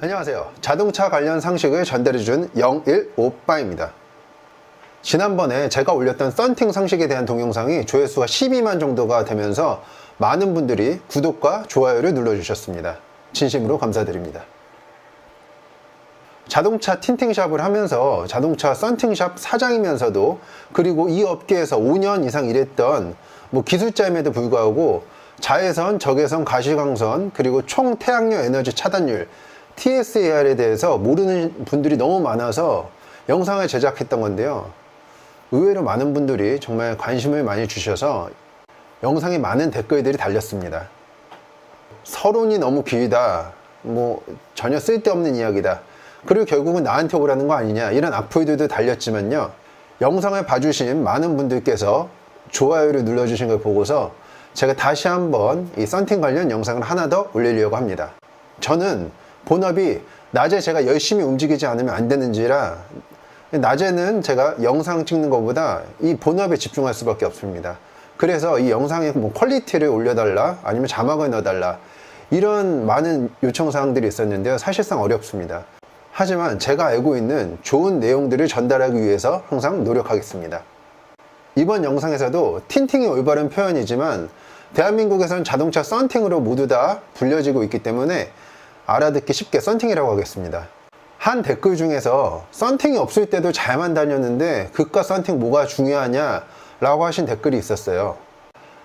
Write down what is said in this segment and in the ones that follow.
안녕하세요. 자동차 관련 상식을 전달해준 015바입니다. 지난번에 제가 올렸던 썬팅 상식에 대한 동영상이 조회수가 12만 정도가 되면서 많은 분들이 구독과 좋아요를 눌러주셨습니다. 진심으로 감사드립니다. 자동차 틴팅샵을 하면서 자동차 썬팅샵 사장이면서도 그리고 이 업계에서 5년 이상 일했던 뭐 기술자임에도 불구하고 자외선, 적외선, 가시광선 그리고 총 태양열 에너지 차단율 TSAR에 대해서 모르는 분들이 너무 많아서 영상을 제작했던 건데요. 의외로 많은 분들이 정말 관심을 많이 주셔서 영상에 많은 댓글들이 달렸습니다. 서론이 너무 길다. 뭐 전혀 쓸데없는 이야기다. 그리고 결국은 나한테 오라는 거 아니냐. 이런 악플들도 달렸지만요. 영상을 봐주신 많은 분들께서 좋아요를 눌러주신 걸 보고서 제가 다시 한번 이 썬팅 관련 영상을 하나 더 올리려고 합니다. 저는 본업이 낮에 제가 열심히 움직이지 않으면 안 되는지라 낮에는 제가 영상 찍는 것보다 이 본업에 집중할 수밖에 없습니다. 그래서 이 영상의 뭐 퀄리티를 올려달라 아니면 자막을 넣어달라 이런 많은 요청사항들이 있었는데요. 사실상 어렵습니다. 하지만 제가 알고 있는 좋은 내용들을 전달하기 위해서 항상 노력하겠습니다. 이번 영상에서도 틴팅이 올바른 표현이지만 대한민국에선 자동차 썬팅으로 모두 다 불려지고 있기 때문에 알아듣기 쉽게 썬팅이라고 하겠습니다. 한 댓글 중에서 썬팅이 없을 때도 잘만 다녔는데 그깟 썬팅 뭐가 중요하냐 라고 하신 댓글이 있었어요.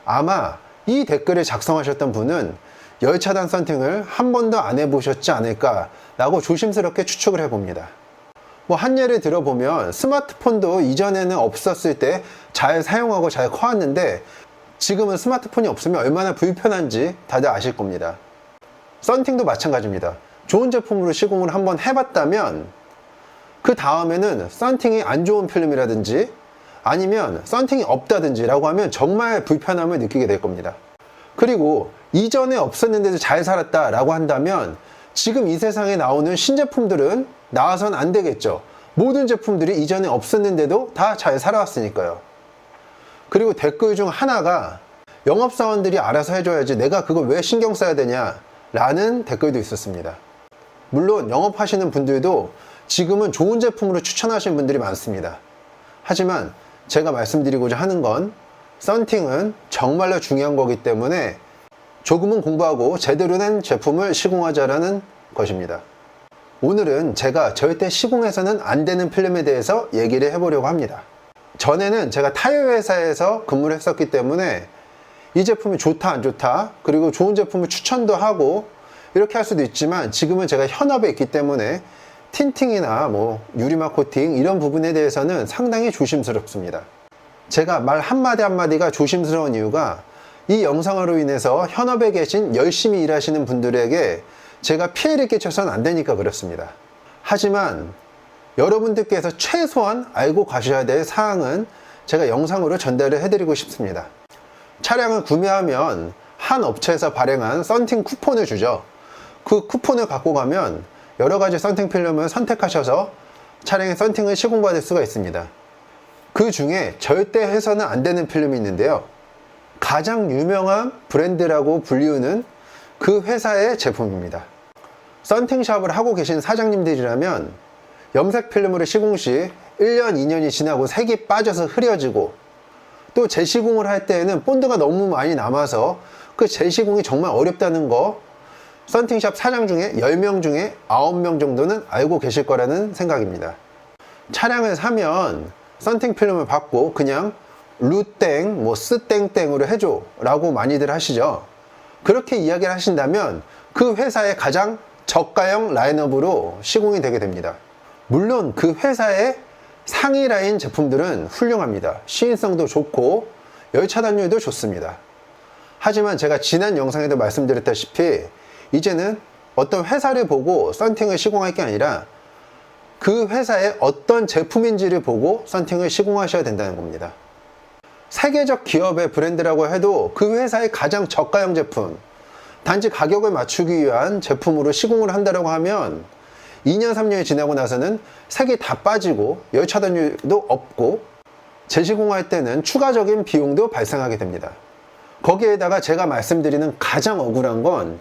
아마 이 댓글을 작성하셨던 분은 열차단 썬팅을 한 번도 안 해보셨지 않을까 라고 조심스럽게 추측을 해봅니다. 뭐 한 예를 들어보면 스마트폰도 이전에는 없었을 때 잘 사용하고 잘 커왔는데 지금은 스마트폰이 없으면 얼마나 불편한지 다들 아실 겁니다. 썬팅도 마찬가지입니다. 좋은 제품으로 시공을 한번 해봤다면 그 다음에는 썬팅이 안 좋은 필름이라든지 아니면 썬팅이 없다든지 라고 하면 정말 불편함을 느끼게 될 겁니다. 그리고 이전에 없었는데도 잘 살았다 라고 한다면 지금 이 세상에 나오는 신제품들은 나와선 안 되겠죠. 모든 제품들이 이전에 없었는데도 다 잘 살아왔으니까요. 그리고 댓글 중 하나가 영업사원들이 알아서 해줘야지 내가 그걸 왜 신경 써야 되냐 라는 댓글도 있었습니다. 물론 영업하시는 분들도 지금은 좋은 제품으로 추천하시는 분들이 많습니다. 하지만 제가 말씀드리고자 하는 건 썬팅은 정말로 중요한 거기 때문에 조금은 공부하고 제대로 된 제품을 시공하자라는 것입니다. 오늘은 제가 절대 시공해서는 안 되는 필름에 대해서 얘기를 해보려고 합니다. 전에는 제가 타이어 회사에서 근무를 했었기 때문에 이 제품이 좋다 안 좋다 그리고 좋은 제품을 추천도 하고 이렇게 할 수도 있지만 지금은 제가 현업에 있기 때문에 틴팅이나 뭐 유리막 코팅 이런 부분에 대해서는 상당히 조심스럽습니다. 제가 말 한마디 한마디가 조심스러운 이유가 이 영상으로 인해서 현업에 계신 열심히 일하시는 분들에게 제가 피해를 끼쳐서는 안 되니까 그렇습니다. 하지만 여러분들께서 최소한 알고 가셔야 될 사항은 제가 영상으로 전달을 해드리고 싶습니다. 차량을 구매하면 한 업체에서 발행한 썬팅 쿠폰을 주죠. 그 쿠폰을 갖고 가면 여러 가지 썬팅 필름을 선택하셔서 차량의 썬팅을 시공받을 수가 있습니다. 그 중에 절대 해서는 안 되는 필름이 있는데요. 가장 유명한 브랜드라고 불리우는 그 회사의 제품입니다. 썬팅샵을 하고 계신 사장님들이라면 염색 필름으로 시공 시 1년, 2년이 지나고 색이 빠져서 흐려지고 또 재시공을 할 때에는 본드가 너무 많이 남아서 그 재시공이 정말 어렵다는 거 썬팅샵 사장 중에 10명 중에 9명 정도는 알고 계실 거라는 생각입니다. 차량을 사면 썬팅 필름을 받고 그냥 루땡, 뭐 스땡땡으로 해줘 라고 많이들 하시죠. 그렇게 이야기를 하신다면 그 회사의 가장 저가형 라인업으로 시공이 되게 됩니다. 물론 그 회사의 상위 라인 제품들은 훌륭합니다. 시인성도 좋고 열차 단율도 좋습니다. 하지만 제가 지난 영상에도 말씀드렸다시피 이제는 어떤 회사를 보고 썬팅을 시공할 게 아니라 그 회사의 어떤 제품인지를 보고 썬팅을 시공하셔야 된다는 겁니다. 세계적 기업의 브랜드라고 해도 그 회사의 가장 저가형 제품, 단지 가격을 맞추기 위한 제품으로 시공을 한다고 하면 2년, 3년이 지나고 나서는 색이 다 빠지고 열차단율도 없고 재시공할 때는 추가적인 비용도 발생하게 됩니다. 거기에다가 제가 말씀드리는 가장 억울한 건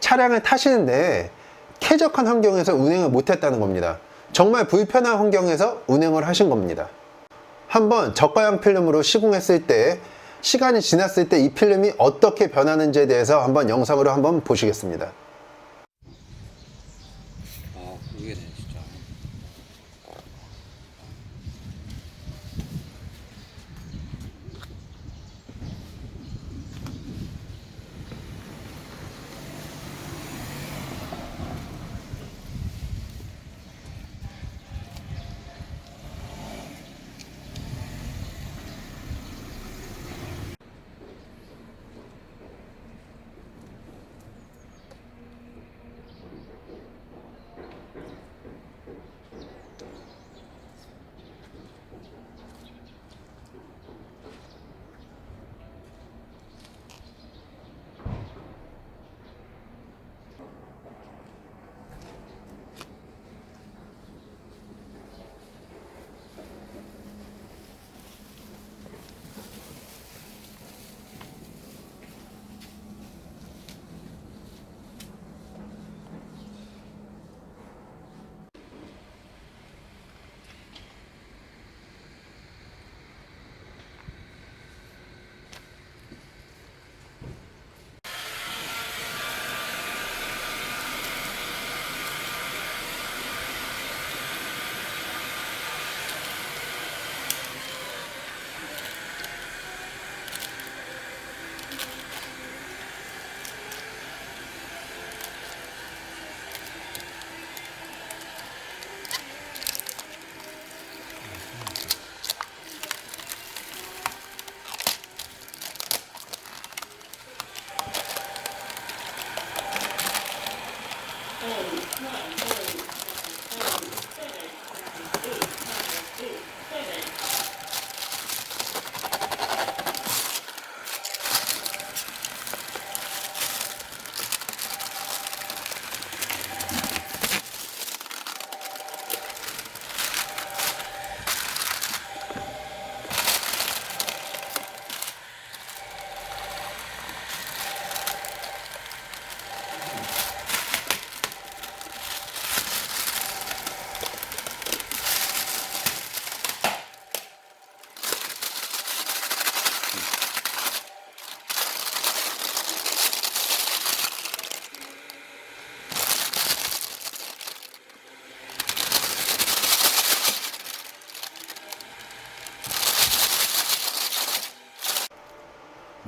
차량을 타시는데 쾌적한 환경에서 운행을 못했다는 겁니다. 정말 불편한 환경에서 운행을 하신 겁니다. 한번 저가형 필름으로 시공했을 때 시간이 지났을 때 이 필름이 어떻게 변하는지에 대해서 한번 영상으로 한번 보시겠습니다.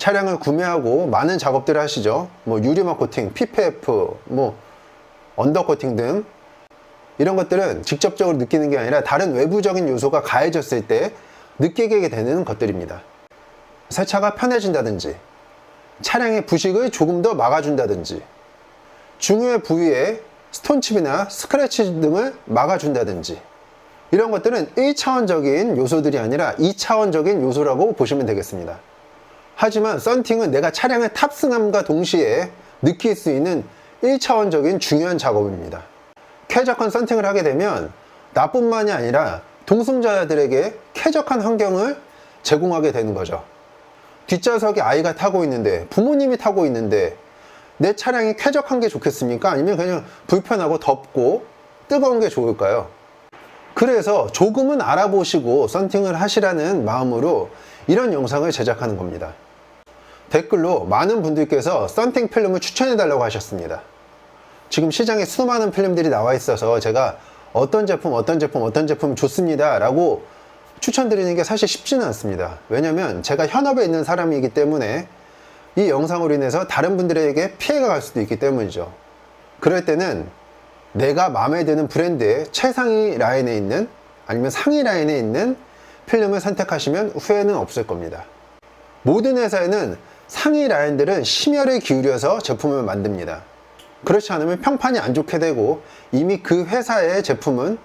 차량을 구매하고 많은 작업들을 하시죠. 뭐 유리막 코팅, PPF, 뭐 언더 코팅 등 이런 것들은 직접적으로 느끼는 게 아니라 다른 외부적인 요소가 가해졌을 때 느끼게 되는 것들입니다. 세차가 편해진다든지 차량의 부식을 조금 더 막아준다든지 중요한 부위에 스톤칩이나 스크래치 등을 막아준다든지 이런 것들은 1차원적인 요소들이 아니라 2차원적인 요소라고 보시면 되겠습니다. 하지만 썬팅은 내가 차량을 탑승함과 동시에 느낄 수 있는 1차원적인 중요한 작업입니다. 쾌적한 썬팅을 하게 되면 나뿐만이 아니라 동승자들에게 쾌적한 환경을 제공하게 되는 거죠. 뒷좌석에 아이가 타고 있는데 부모님이 타고 있는데 내 차량이 쾌적한 게 좋겠습니까? 아니면 그냥 불편하고 덥고 뜨거운 게 좋을까요? 그래서 조금은 알아보시고 썬팅을 하시라는 마음으로 이런 영상을 제작하는 겁니다. 댓글로 많은 분들께서 썬팅 필름을 추천해 달라고 하셨습니다. 지금 시장에 수많은 필름들이 나와 있어서 제가 어떤 제품, 어떤 제품, 어떤 제품 좋습니다. 라고 추천드리는 게 사실 쉽지는 않습니다. 왜냐면 제가 현업에 있는 사람이기 때문에 이 영상으로 인해서 다른 분들에게 피해가 갈 수도 있기 때문이죠. 그럴 때는 내가 마음에 드는 브랜드의 최상위 라인에 있는 아니면 상위 라인에 있는 필름을 선택하시면 후회는 없을 겁니다. 모든 회사에는 상위 라인들은 심혈을 기울여서 제품을 만듭니다. 그렇지 않으면 평판이 안 좋게 되고 이미 그 회사의 제품은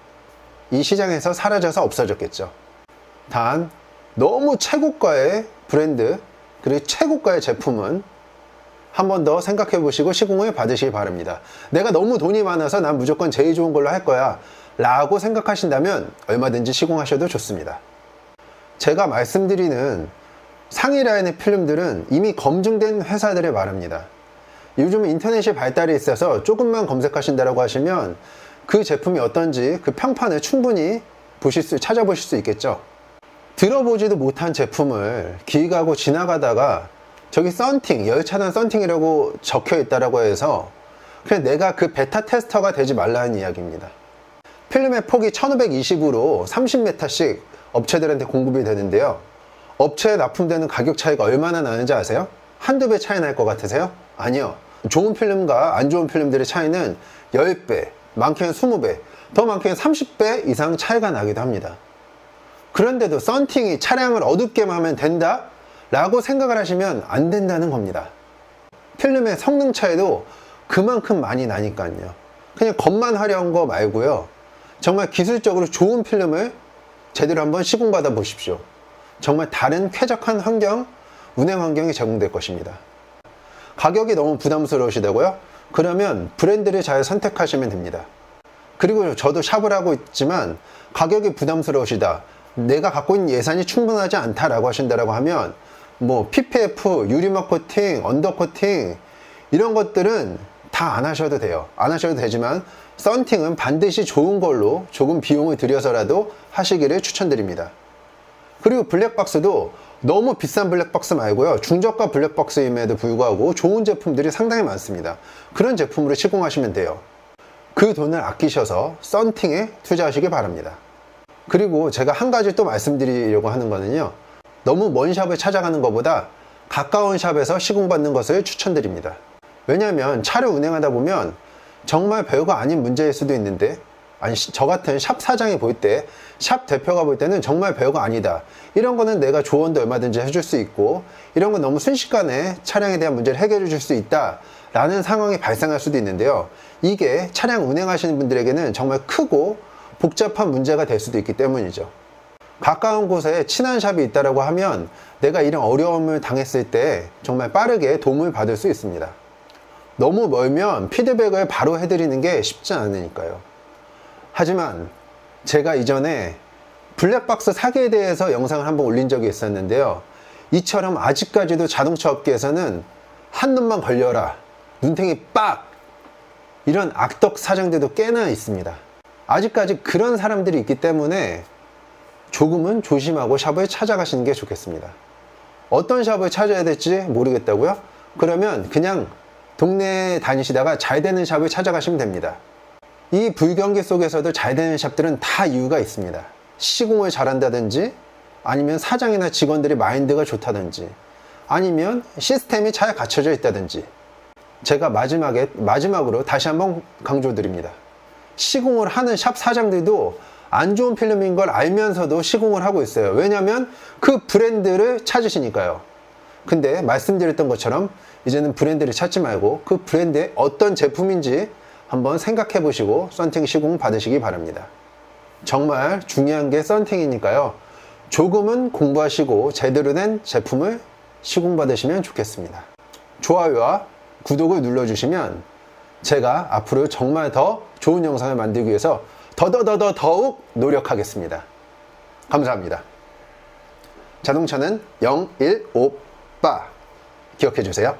이 시장에서 사라져서 없어졌겠죠. 단 너무 최고가의 브랜드 그리고 최고가의 제품은 한 번 더 생각해 보시고 시공을 받으시기 바랍니다. 내가 너무 돈이 많아서 난 무조건 제일 좋은 걸로 할 거야 라고 생각하신다면 얼마든지 시공하셔도 좋습니다. 제가 말씀드리는 상위 라인의 필름들은 이미 검증된 회사들의 말입니다. 요즘 인터넷이 발달이 있어서 조금만 검색하신다라고 하시면 그 제품이 어떤지 그 평판을 충분히 보실 수, 찾아보실 수 있겠죠. 들어보지도 못한 제품을 길 가고 지나가다가 저기 썬팅, 열차단 썬팅이라고 적혀 있다라고 해서 그냥 내가 그 베타 테스터가 되지 말라는 이야기입니다. 필름의 폭이 1520으로 30m씩 업체들한테 공급이 되는데요. 업체에 납품되는 가격 차이가 얼마나 나는지 아세요? 한두 배 차이 날 것 같으세요? 아니요. 좋은 필름과 안 좋은 필름들의 차이는 10배, 많게는 20배, 더 많게는 30배 이상 차이가 나기도 합니다. 그런데도 썬팅이 차량을 어둡게만 하면 된다? 라고 생각을 하시면 안 된다는 겁니다. 필름의 성능 차이도 그만큼 많이 나니까요. 그냥 겉만 화려한 거 말고요. 정말 기술적으로 좋은 필름을 제대로 한번 시공받아 보십시오. 정말 다른 쾌적한 환경, 운행 환경이 제공될 것입니다. 가격이 너무 부담스러우시다고요? 그러면 브랜드를 잘 선택하시면 됩니다. 그리고 저도 샵을 하고 있지만 가격이 부담스러우시다. 내가 갖고 있는 예산이 충분하지 않다라고 하신다라고 하면 뭐 PPF, 유리막 코팅, 언더 코팅 이런 것들은 다 안 하셔도 돼요. 안 하셔도 되지만 썬팅은 반드시 좋은 걸로 조금 비용을 들여서라도 하시기를 추천드립니다. 그리고 블랙박스도 너무 비싼 블랙박스 말고요. 중저가 블랙박스임에도 불구하고 좋은 제품들이 상당히 많습니다. 그런 제품으로 시공하시면 돼요. 그 돈을 아끼셔서 썬팅에 투자하시기 바랍니다. 그리고 제가 한 가지 또 말씀드리려고 하는 거는요. 너무 먼 샵을 찾아가는 것보다 가까운 샵에서 시공받는 것을 추천드립니다. 왜냐하면 차를 운행하다 보면 정말 별거 아닌 문제일 수도 있는데 아니 시- 저 같은 샵 사장이 볼 때 샵 대표가 볼 때는 정말 별거 아니다. 이런 거는 내가 조언도 얼마든지 해줄 수 있고 이런 건 너무 순식간에 차량에 대한 문제를 해결해 줄 수 있다 라는 상황이 발생할 수도 있는데요. 이게 차량 운행하시는 분들에게는 정말 크고 복잡한 문제가 될 수도 있기 때문이죠. 가까운 곳에 친한 샵이 있다라고 하면 내가 이런 어려움을 당했을 때 정말 빠르게 도움을 받을 수 있습니다. 너무 멀면 피드백을 바로 해드리는 게 쉽지 않으니까요. 하지만 제가 이전에 블랙박스 사기에 대해서 영상을 한번 올린 적이 있었는데요. 이처럼 아직까지도 자동차 업계에서는 한 놈만 걸려라. 눈탱이 빡! 이런 악덕 사장들도 꽤나 있습니다. 아직까지 그런 사람들이 있기 때문에 조금은 조심하고 샵을 찾아가시는 게 좋겠습니다. 어떤 샵을 찾아야 될지 모르겠다고요? 그러면 그냥 동네에 다니시다가 잘 되는 샵을 찾아가시면 됩니다. 이 불경기 속에서도 잘 되는 샵들은 다 이유가 있습니다. 시공을 잘한다든지, 아니면 사장이나 직원들의 마인드가 좋다든지, 아니면 시스템이 잘 갖춰져 있다든지. 제가 마지막에, 마지막으로 다시 한번 강조드립니다. 시공을 하는 샵 사장들도 안 좋은 필름인 걸 알면서도 시공을 하고 있어요. 왜냐하면 그 브랜드를 찾으시니까요. 근데 말씀드렸던 것처럼 이제는 브랜드를 찾지 말고 그 브랜드의 어떤 제품인지 한번 생각해 보시고 썬팅 시공 받으시기 바랍니다. 정말 중요한 게 썬팅이니까요. 조금은 공부하시고 제대로 된 제품을 시공 받으시면 좋겠습니다. 좋아요와 구독을 눌러주시면 제가 앞으로 정말 더 좋은 영상을 만들기 위해서 더더더더 더욱 노력하겠습니다. 감사합니다. 자동차는 015바 기억해 주세요.